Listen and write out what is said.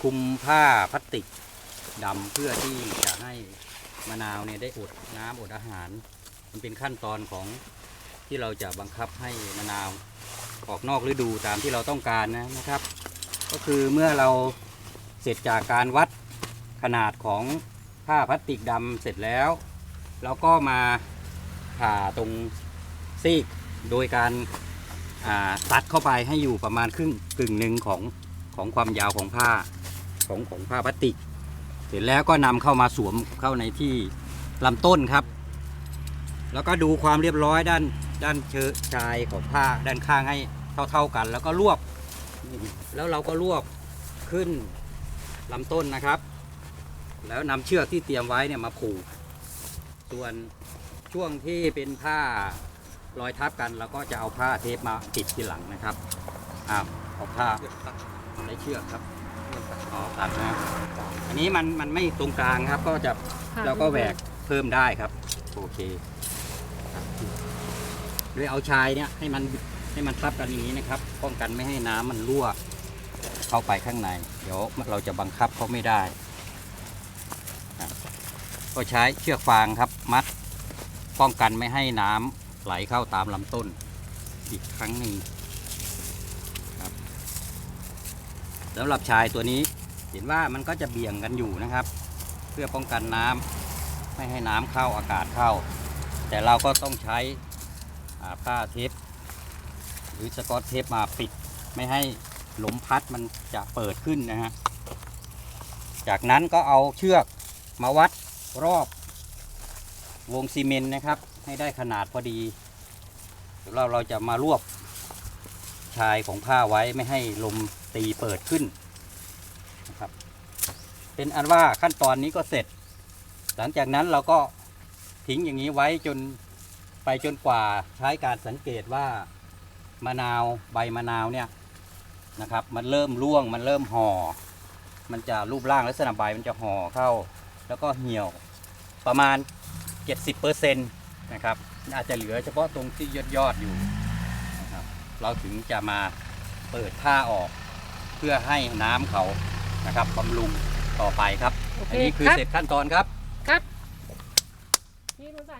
คลุมผ้าพลาสติกดำเพื่อที่จะให้มะนาวเนี่ยได้อดน้ำอดอาหาร มันเป็นขั้นตอนของที่เราจะบังคับให้มะนาวออกนอกฤดูตามที่เราต้องการนะนะครับ ก็คือเมื่อเราเสร็จจากการวัดขนาดของผ้าพลาสติกดำเสร็จแล้วเราก็มาผ่าตรงซีกโดยการตัดเข้าไปให้อยู่ประมาณครึ่งกึ่งหนึ่งของของความยาวของผ้า ของของผ้าพลาสติก เสร็จแล้วก็นำเข้ามาสวมเข้าในที่ลำต้นครับ แล้วก็ดูความเรียบร้อยด้านด้านเชิงชายของผ้าด้านข้างให้เท่าๆกัน แล้วก็รวบ แล้วเราก็รวบขึ้นลำต้นนะครับ แล้วนำเชือกที่เตรียมไว้เนี่ยมาผูกส่วนช่วงที่เป็นผ้ารอยทับกันเราก็จะเอาผ้าเทปมาติดทีหลังนะครับอ้าวเอาผ้าใช้เชือกครับ อ๋อตัดนะอันนี้มันมันไม่ตรงกลางครับ ก็จะค่ะเราก็แหวกเพิ่มได้ครับ โอเคครับโดยเอาชายเนี่ยให้มันให้มันทับกันอย่างนี้นะครับ ป้องกันไม่ให้น้ำมันรั่วเข้าไปข้างใน เดี๋ยวเราจะบังคับเขาไม่ได้ครับก็ใช้เชือกฟางครับมัด ป้องกันไม่ให้น้ำไหลเข้าตามลำต้น อีกครั้งหนึ่งครับ สำหรับชายตัวนี้เห็นว่ามันก็จะเบี่ยงกันอยู่นะครับ เพื่อป้องกันน้ำไม่ให้น้ำเข้าอากาศเข้า แต่เราก็ต้องใช้ผ้าเทปหรือสกอตเทปมาปิด ไม่ให้หลมพัดมันจะเปิดขึ้นนะฮะจากนั้นก็เอาเชือกมาวัดรอบวงซีเมนต์นะครับ ให้ได้ขนาดพอดีเดี๋ยวเราเราจะมารวบ ชายของผ้าไว้ไม่ให้ลมตีเปิดขึ้นนะครับ เป็นอันว่าขั้นตอนนี้ก็เสร็จ หลังจากนั้นเราก็ทิ้งอย่างนี้ไว้จนไปจนกว่าใช้การสังเกตว่ามะนาวใบมะนาวเนี่ยนะครับ มันเริ่มร่วงมันเริ่มห่อ มันจะรูปร่างลักษณะใบมันจะห่อเข้า แล้วก็เหี่ยวประมาณ 70%นะครับอาจจะเหลือเฉพาะตรงที่ยอดยอดอยู่ เราถึงจะมาเปิดผ้าออก เพื่อให้น้ำเขานะครับบำรุงต่อไปครับ โอเคอันนี้คือครับ เสร็จขั้นตอนครับ ครับ นี่รู้จัก